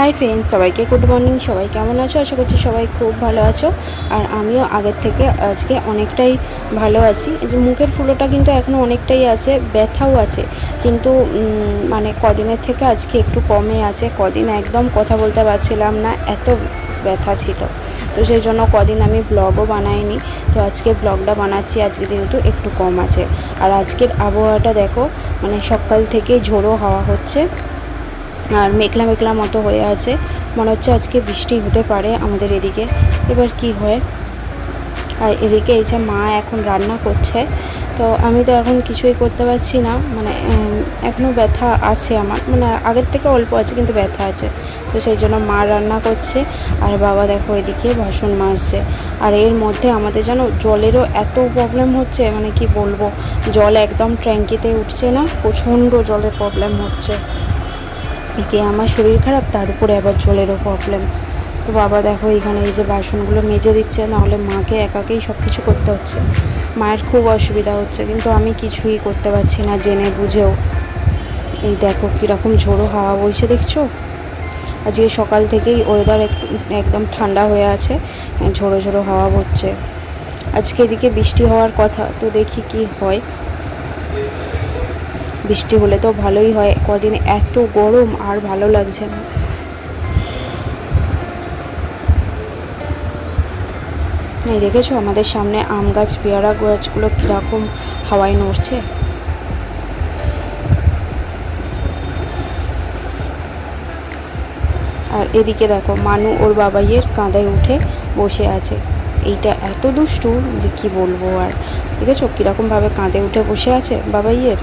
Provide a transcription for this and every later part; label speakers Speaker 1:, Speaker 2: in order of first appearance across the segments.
Speaker 1: High friends সবাইকে good morning সবাই কেমন আছো? আশা করছি সবাই খুব ভালো আছো। আর আমিও আগের থেকে আজকে অনেকটাই ভালো আছি। যে মুখের ফুলোটা কিন্তু এখনও অনেকটাই আছে, ব্যথাও আছে। কিন্তু মানে কদিনের থেকে আজকে একটু কমে আছে। কদিন একদম কথা বলতে পারছিলাম না, এত ব্যথা ছিল। তো সেই জন্য কদিন আমি ব্লগও বানাইনি। তো আজকে ব্লগটা বানাচ্ছি, আজকে যেহেতু একটু কম আছে। আর আজকের আবহাওয়াটা দেখো মানে সকাল থেকে ঝোড়ো হাওয়া হচ্ছে। আর মেঘলা মেঘলা মতো হয়ে আছে। মনে হচ্ছে আজকে বৃষ্টি হতে পারে আমাদের এদিকে। এবার কি হয়? আর এদিকে এই যে মা এখন রান্না করছে। তো আমি তো এখন কিছুই করতে পারছি না। মানে এখনও ব্যথা আছে আমার। মানে আগের থেকে অল্প আছে, কিন্তু ব্যথা আছে। তো সেই জন্য মা রান্না করছে। আর বাবা দেখো এদিকে বাসন মাজছে আর এর মধ্যে আমাদের যেন জলেরও এত প্রবলেম হচ্ছে। মানে কি বলব? জল একদম ট্যাঙ্কিতে উঠছে না। প্রচণ্ড জলের প্রবলেম হচ্ছে। একে আমার শরীর খারাপ, তার উপরে আবার জলেরও প্রবলেম তো বাবা দেখো, এখানে এই যে বাসনগুলো মেজে দিচ্ছে, নাহলে মাকে একাকেই সব কিছু করতে হচ্ছে। মায়ের খুব অসুবিধা হচ্ছে, কিন্তু আমি কিছুই করতে পারছি না জেনে বুঝেও। এই দেখো, কীরকম ঝোড়ো হাওয়া বইছে, দেখছ? আজকে সকাল থেকেই ওয়েদার একদম ঠান্ডা হয়ে আছে, ঝোড়ো ঝোড়ো হাওয়া হচ্ছে আজকে এদিকে বৃষ্টি হওয়ার কথা, তো দেখি কি হয়। বৃষ্টি হলে তো ভালোই হয়। কদিন এত গরম আর ভালো লাগছে না। এই দেখেছ আমাদের সামনে আম গাছ, পেয়ারা গাছগুলো কীরকম হাওয়ায় নড়ছে? আর এদিকে দেখো, মানু ওর বাবাইয়ের কাঁদায় উঠে বসে আছে। এইটা এত দুষ্টু যে কি বলব আর। দেখেছ কীরকমভাবে কাঁধে উঠে বসে আছে বাবাইয়ের?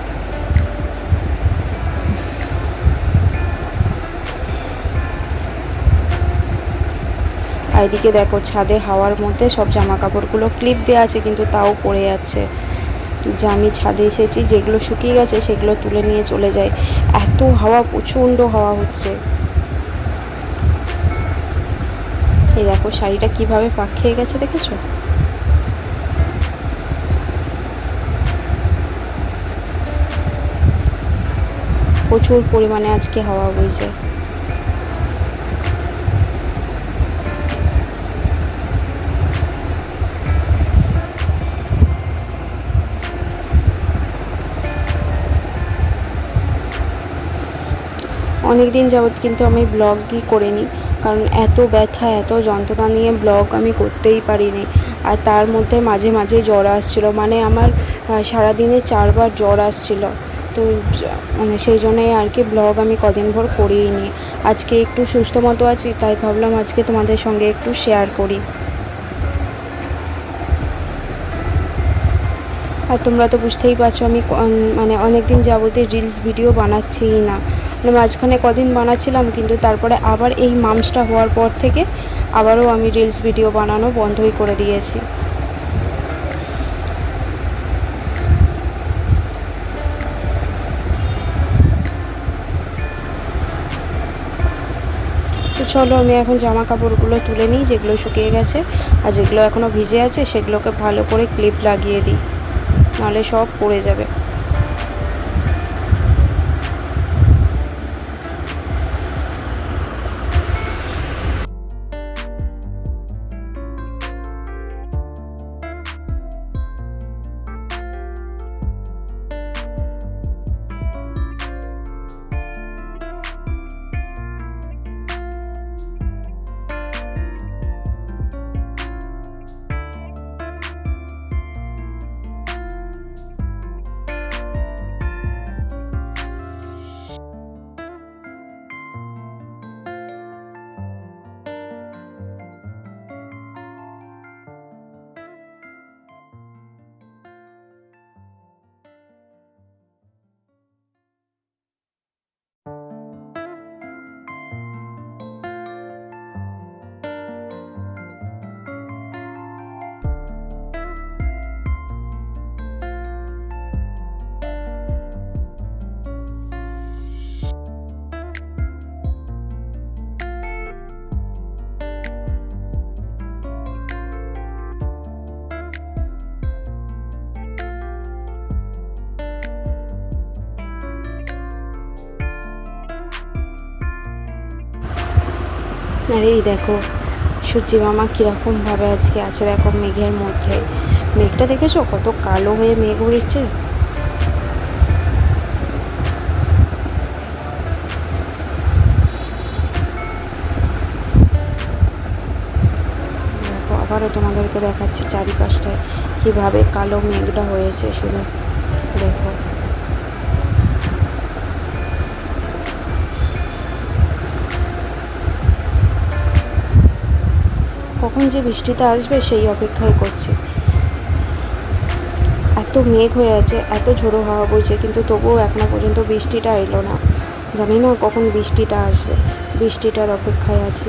Speaker 1: এদিকে দেখো ছাদে হাওয়ার মধ্যে সব জামা কাপড়গুলো ক্লিপ দেওয়া আছে, কিন্তু তাও পড়ে যাচ্ছে। যে আমি ছাদে এসেছি, যেগুলো শুকিয়ে গেছে সেগুলো তুলে নিয়ে চলে যায় এত হাওয়া, প্রচণ্ড হাওয়া হচ্ছে। এই দেখো শাড়িটা কীভাবে পাক খেয়ে গেছে দেখেছ? প্রচুর পরিমাণে আজকে হাওয়া বইছে। অনেক দিন যাবৎ কিন্তু আমি ব্লগই করিনি। কারণ এত ব্যথা, এত যন্ত্রণা নিয়ে ব্লগ আমি করতেই পারিনি। আর তার মধ্যে মাঝে মাঝে জ্বর আসছিল। মানে আমার সারাদিনে চারবার জ্বর আসছিল। তো মানে সেই জন্যই আর কি ব্লগ আমি কদিন ভর করিনি আজকে একটু সুস্থ মতো আছি, তাই ভাবলাম আজকে তোমাদের সঙ্গে একটু শেয়ার করি। আর তোমরা তো বুঝতেই পারছ, আমি মানে অনেক দিন যাবতীয় রিলস ভিডিও বানাচ্ছিই না। মাঝখানে কদিন বানাচ্ছিলাম, কিন্তু তারপরে আবার এই মামসটা হওয়ার পর থেকে আবারও আমি রিলস ভিডিও বানানো বন্ধই করে দিয়েছি। তো চলো আমি এখন জামা কাপড়গুলো তুলে নিই, যেগুলো শুকিয়ে গেছে আর যেগুলো এখনও ভিজে আছে, সেগুলোকে ভালো করে ক্লিপ লাগিয়ে দিই, নাহলে সব পড়ে যাবে। আর এই দেখো। সূর্যি মামা কীরকমভাবে আজকে আছে দেখো মেঘের মধ্যে। মেঘটা দেখেছ? কত কালো হয়ে মেঘ উড়ছে। আবারও তোমাদেরকে দেখাচ্ছি চারিপাশটায় কীভাবে কালো মেঘটা হয়েছে শুধু। দেখো। কখন যে বৃষ্টিটা আসবে সেই অপেক্ষায় করছি। এত মেঘ হয়ে আছে, এত ঝোড়ো হাওয়া বইছে, কিন্তু তবুও এখনও পর্যন্ত বৃষ্টিটা এলো না। জানি না কখন বৃষ্টিটা আসবে, বৃষ্টিটার অপেক্ষায় আছি।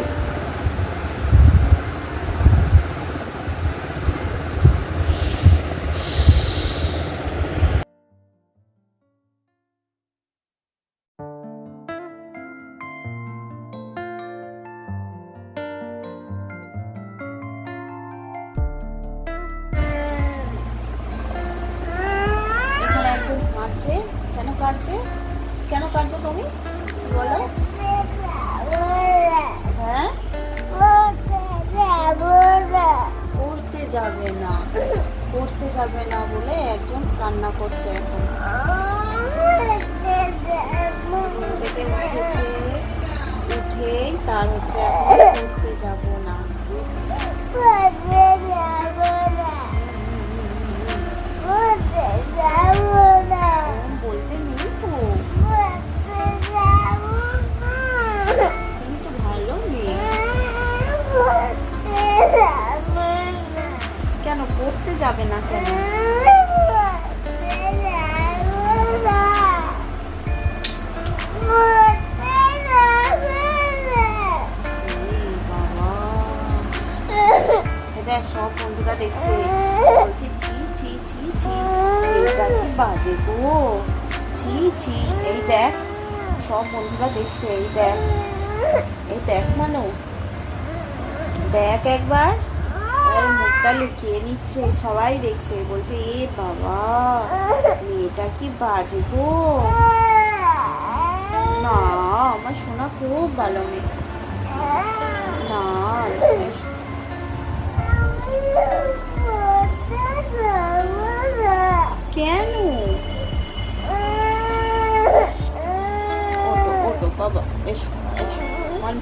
Speaker 2: কাঁদছে? কেন কাঁদছো তুমি? বলো। হ্যাঁ? পড়তে যাবে না। পড়তে যাবে না বলে একজন কান্না করছে এখন। বাজে গো। ছি ছি, এই দেখ, সব বন্ধুরা দেখছে, এই দেখ। এই দেখ, মানু। দেখ একবার। এই মুখটা লুকিয়ে নিচ্ছে, সবাই দেখছে, বলছে, এ বাবা, মেয়েটা কি বাজে গো। না, আমার শোনা খুব ভালো মেয়ে। না কেন? বাবা, এসো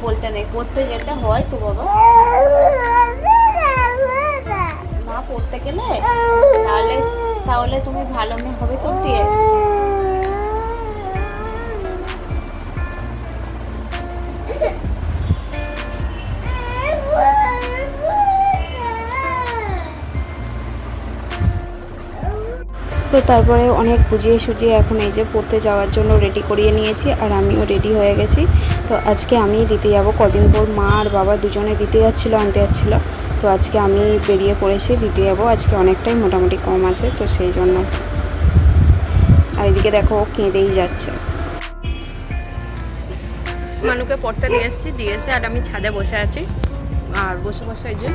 Speaker 2: বলতে নেই, পড়তে যেতে হয় তো বাবা। না পড়তে গেলে? তাহলে তাহলে তুমি ভালো মেয়ে হবে তো দিয়ে
Speaker 1: তো তারপরে অনেক বুঝিয়ে সুজিয়ে এখন এই যে পড়তে যাওয়ার জন্য রেডি করিয়ে নিয়েছি আর আমিও রেডি হয়ে গেছি। তো আজকে আমি দিতে যাব, কদিন পর মা আর বাবা দুজনে দিতে যাচ্ছিল, আনতে যাচ্ছিল। তো আজকে আমি বেরিয়ে পড়েছি, দিতে যাব। আজকে অনেকটাই মোটামুটি কম আছে, তো সেই জন্য। আর এদিকে দেখো, ও কেঁদেই যাচ্ছে। মানুকে পড়তে দিয়ে এসেছি, দিয়ে এসে আর আমি ছাদে বসে আছি। আর বসে বসে এই যে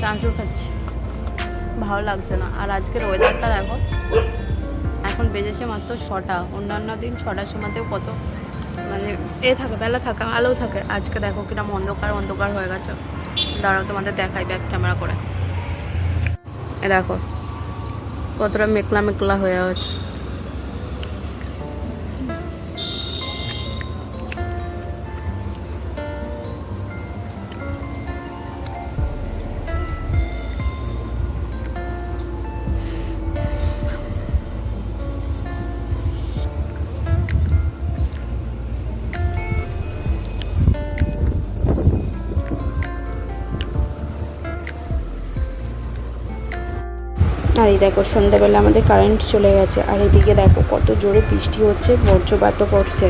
Speaker 1: চাঁচু খাচ্ছি। ভালো লাগছে না। আর আজকের ওয়েদারটা দেখো, এখন বেজেছে মাত্র ছটা। অন্যান্য দিন ছটার সময়তেও কত মানে এ থাকে, বেলা থাকে, আলো থাকে। আজকে দেখো কিরম অন্ধকার অন্ধকার হয়ে গেছে। দাঁড়াও, তোমাদের দেখাই ব্যাক ক্যামেরা করে। এ দেখো, কতটা মেকলা মেকলা হয়ে আছে। আর এই দেখো, সন্ধ্যাবেলা আমাদের কারেন্ট চলে গেছে। আর এদিকে দেখো, কত জোরে বৃষ্টি হচ্ছে, বজ্রপাতও পড়ছে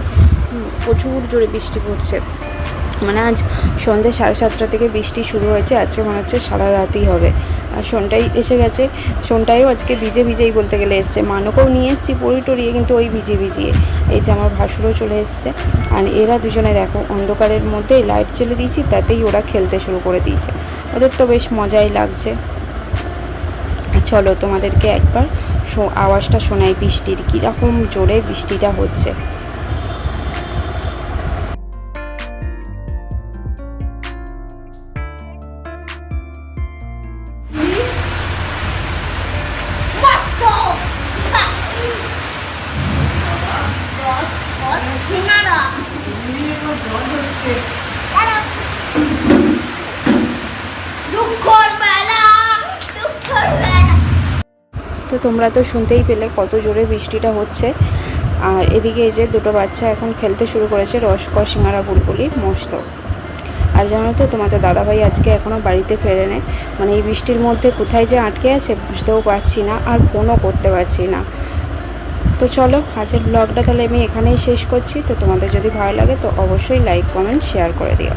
Speaker 1: প্রচুর জোরে বৃষ্টি পড়ছে। মানে আজ সন্ধ্যে সাড়ে সাতটা থেকে বৃষ্টি শুরু হয়েছে, আজকে মনে হচ্ছে সারা রাতই হবে। আর সন্টাই এসে গেছে, সন্টাইও আজকে ভিজে ভিজেই বলতে গেলে এসছে। মানকেও নিয়ে এসেছি পড়ি টরিয়ে, কিন্তু ওই ভিজে ভিজিয়ে। এই যে আমার ভাসুরও চলে এসছে। আর এরা দুজনে দেখো, অন্ধকারের মধ্যে লাইট জ্বেলে দিয়েছি, তাতেই ওরা খেলতে শুরু করে দিয়েছে। ওদের তো বেশ মজাই লাগছে। চলো তোমাদেরকে একবার আওয়াজটা শোনাই বৃষ্টির কীরকম জোরে বৃষ্টিটা হচ্ছে।
Speaker 3: Look,
Speaker 1: তো তোমরা তো শুনতেই পেলে কত জোরে বৃষ্টিটা হচ্ছে। আর এদিকে এই যে দুটো বাচ্চা এখন খেলতে শুরু করেছে, রসকর সিঙ্গারা, বুলবুলি, মস্ত। আর জানো তো, তোমাদের দাদাভাই আজকে এখনও বাড়িতে ফেরেনে। মানে এই বৃষ্টির মধ্যে কোথায় যে আটকে আছে বুঝতেও পারছি না, আর ফোনও করতে পারছি না। তো চলো, আজকের ব্লগটা তাহলে আমি এখানেই শেষ করছি। তো তোমাদের যদি ভালো লাগে তো অবশ্যই লাইক কমেন্ট শেয়ার করে দিও।